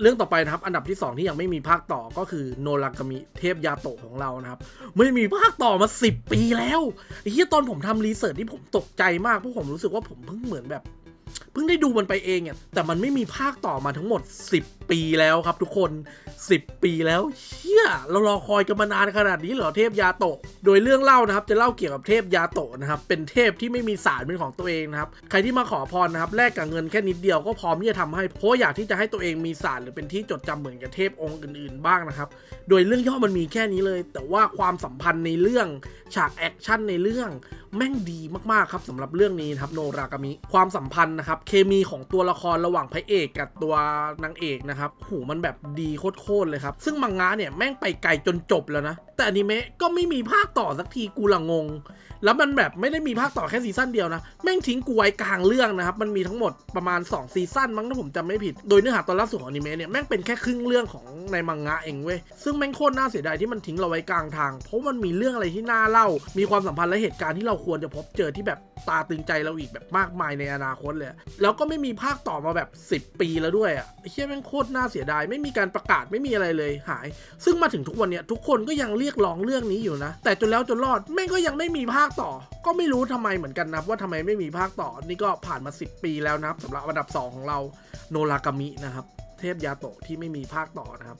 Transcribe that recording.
เรื่องต่อไปนะครับ อันดับที่ 2 ที่ยังไม่มีภาคต่อก็คือโนรากามิเทพยาโตะของเรานะครับ ไม่มีภาคต่อมา 10 ปีแล้วไอ้ที่ตอนผมทำรีเสิร์ชที่ผมตกใจมากเพราะผมรู้สึกว่าผมเพิ่งเหมือนแบบ พิ่งได้ดูมันไปเองอะแต่มันไม่มีภาคต่อมาทั้งหมด 10 ปีแล้วครับทุกคน 10 ปีแล้วเชี่ยเรารอคอยกันมานานขนาดนี้เหรอเทพยาโตะ โดยเรื่องเล่านะครับจะเล่าเกี่ยวกับเทพยาโตะนะครับเป็นเทพที่ไม่มีสารเป็นของตัวเองนะครับใครที่มาขอพรนะครับแลกกับเงินแค่นิดเดียวก็พร้อมที่จะทำให้เพราะอยากที่จะให้ตัวเองมีสารหรือเป็นที่จดจำเหมือนกับเทพองค์อื่นๆบ้างนะครับโดยเรื่องย่อมันมีแค่นี้เลย แต่ว่าความสัมพันธ์ในเรื่องฉากแอคชั่นในเรื่องแม่งดีมากๆครับสำหรับเรื่องนี้ครับโนรากามิ ความสัมพันธ์นะครับเคมีของตัวละครระหว่างพระเอกกับตัวนางเอกนะครับโหมันแบบดีโคตรๆเลยครับ ซึ่งมังงะเนี่ยแม่งไปไกลจนจบแล้วนะ แต่อนิเมะก็ไม่มีภาคต่อสักทีกูละงง แล้วมันแบบไม่ได้มีภาคต่อแค่ซีซั่นเดียวนะ แม่งทิ้งกูไว้กลางเรื่องนะครับ มันมีทั้งหมดประมาณ 2 ซีซั่นมั้งถ้าผมจำไม่ผิด โดยเนื้อหาตอนล่าสุดของอนิเมะเนี่ยแม่งเป็นแค่ครึ่งเรื่องของในมังงะเองเว้ย ซึ่งแม่งโคตรน่าเสียดายที่มันทิ้งเราไว้กลางทาง เพราะมันมีเรื่องอะไรที่น่าเล่า มีความสัมพันธ์และเหตุการณ์ที่เราควรจะพบเจอที่แบบตาตึงใจเราอีกแบบมากมายในอนาคตเลย แล้วก็ไม่มีภาคต่อมาแบบ 10 ปีแล้วด้วยอะเหี้ยแม่งโคตรน่าเสียดาย ไม่มีการประกาศไม่มีอะไรเลยหาย ซึ่งมาถึงทุกวันเนี้ยทุกคนก็ยังเรียกร้องเรื่องนี้อยู่นะ แต่จนแล้วจนรอดแม่งก็ยังไม่มีภาคต่อ ก็ไม่รู้ทำไมเหมือนกันนะว่าทำไมไม่มีภาคต่อ นี่ก็ผ่านมา 10 ปีแล้วนะสำหรับอันดับ 2 ของเราโนรากามินะครับ เทพยาโตะที่ไม่มีภาคต่อนะครับ